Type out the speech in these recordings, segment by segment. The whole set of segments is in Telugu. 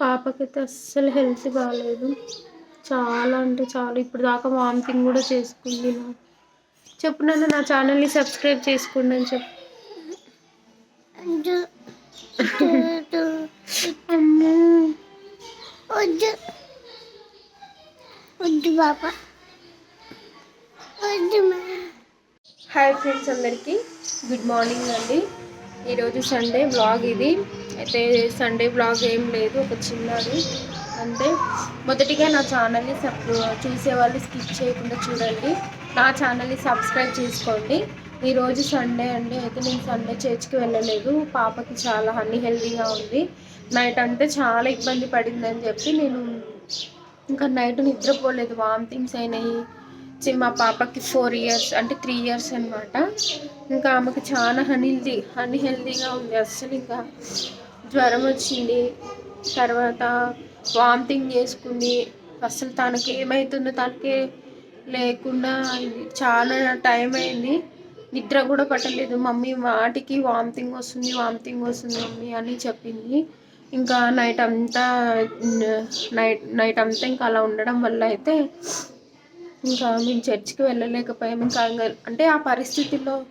పాపకైతే అస్సలు హెల్త్ బాగాలేదు చాలా అంటే చాలా. ఇప్పుడు దాకా వామిటింగ్ కూడా చేసుకుంది నా. చెప్పు నన్ను నా ఛానల్ని సబ్స్క్రైబ్ చేసుకోండి అని చెప్పు. వద్దు వద్దు బాబా వద్దు హాయ్ ఫ్రెండ్స్ అందరికీ. గుడ్ మార్నింగ్ అండి. ఈరోజు సండే బ్లాగ్ ఇది. అయితే సండే బ్లాగ్ ఏం లేదు ఒక చిన్నది. అంటే మొదటిగా నా ఛానల్ని సబ్ చూసే వాళ్ళు స్కిప్ చేయకుండా చూడండి. నా ఛానల్ని సబ్స్క్రైబ్ చేసుకోండి. ఈరోజు సండే అండి. అయితే నేను సండే చర్చ్కి వెళ్ళలేదు. పాపకి చాలా అన్ని హెల్దీగా ఉంది. నైట్ అంటే చాలా ఇబ్బంది పడిందని చెప్పి నేను ఇంకా నైట్ నిద్రపోలేదు. వామిటింగ్స్ అయినాయి. చి- మా పాపకి ఫోర్ ఇయర్స్ అంటే త్రీ ఇయర్స్ అనమాట ఇంకా ఆమెకు చాలా హెల్దీ అన్ని హెల్దీగా ఉంది. అస్సలు ఇంకా జ్వరం వచ్చింది. తర్వాత వామిటింగ్ చేసుకుంది. అసలు తనకి ఏమవుతుందో తనకే లేకుండా అయింది. చాలా టైం అయింది. నిద్ర కూడా పట్టలేదు. మమ్మీ వాటికి వామిటింగ్ వస్తుంది వామిటింగ్ వస్తుంది మమ్మీ అని చెప్పింది. ఇంకా నైట్ అంతా నైట్ నైట్ అంతా ఇంకా అలా ఉండడం వల్ల అయితే ఇంకా మేము చర్చికి వెళ్ళలేకపోయాము ఇంకా ఇంకా- అంటే ఆ పరిస్థితిలో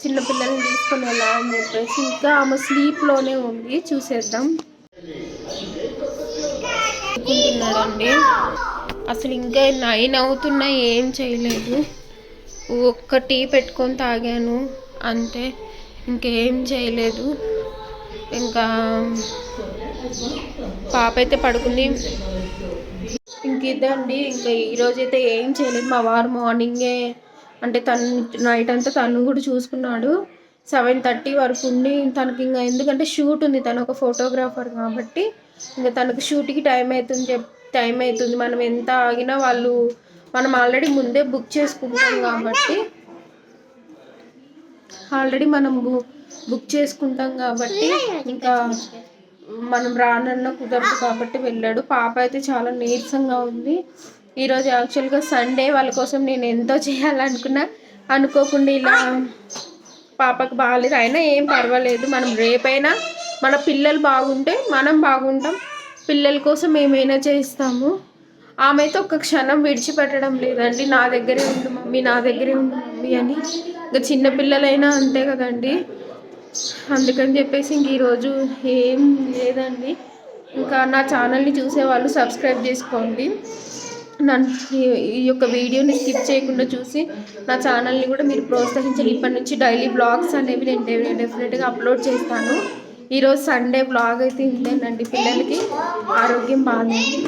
చిన్నపిల్లల్ని తీసుకొని ఎలా అని చెప్పేసి ఇంకా ఆమె స్లీప్లోనే ఉంది. చూసేద్దాం. అనుకుంటున్నాడండి అసలు ఇంకా నైన్ అవుతున్నా ఏం చేయలేదు. ఒక్క టీ పెట్టుకొని తాగాను. అంతే. ఇంకేం చేయలేదు. ఇంకా పాప అయితే పడుకుంది. ఇంక ఇదండి ఇంకా ఈరోజు అయితే ఏం చేయలేదు. మా వారు మార్నింగే అంటే తను నైట్ అంతా తను కూడా చూసుకున్నాడు. సెవెన్ థర్టీ వరకు ఉండి తనకి ఇంకా ఎందుకంటే షూట్ ఉంది. తను ఒక ఫోటోగ్రాఫర్ కాబట్టి ఇంకా తనకు షూట్కి టైం అవుతుంది చెప్ టైం అవుతుంది మనం ఎంత ఆగినా వాళ్ళు మనం ఆల్రెడీ ముందే బుక్ చేసుకుంటాం కాబట్టి ఆల్రెడీ మనం బు- బుక్ చేసుకుంటాం కాబట్టి ఇంకా మనం రానన్న కుదరదు కాబట్టి వెళ్ళాడు. పాప అయితే చాలా నీరసంగా ఉంది. ఈరోజు యాక్చువల్గా సండే వాళ్ళ కోసం నేను ఎంతో చేయాలనుకున్నా. అనుకోకుండా ఇలా పాపకు బాగాలేదు అయినా ఏం పర్వాలేదు. మనం రేపైనా మన పిల్లలు బాగుంటే మనం బాగుంటాం. పిల్లల కోసం ఏమైనా చేస్తాము. ఆమె అయితే ఒక్క క్షణం విడిచిపెట్టడం లేదండి. నా దగ్గరే ఉండు మమ్మీ నా దగ్గరే ఉండు మమ్మీ అని. ఇంకా చిన్నపిల్లలైనా అంతే కదండి. అందుకని చెప్పేసి ఇంక ఈరోజు ఏం లేదండి. ఇంకా నా ఛానల్ని చూసే వాళ్ళు సబ్స్క్రైబ్ చేసుకోండి. నన్ను ఈ- ఈ యొక్క వీడియోని స్కిప్ చేయకుండా చూసి నా ఛానల్ని కూడా మీరు ప్రోత్సహించాలి ఇప్పటి నుంచి డైలీ బ్లాగ్స్ అనేవి నేను డెఫినెట్గా అప్లోడ్ చేస్తాను. ఈరోజు సండే బ్లాగ్ అయితే ఇంతేనండి పిల్లలకి ఆరోగ్యం బాగుంది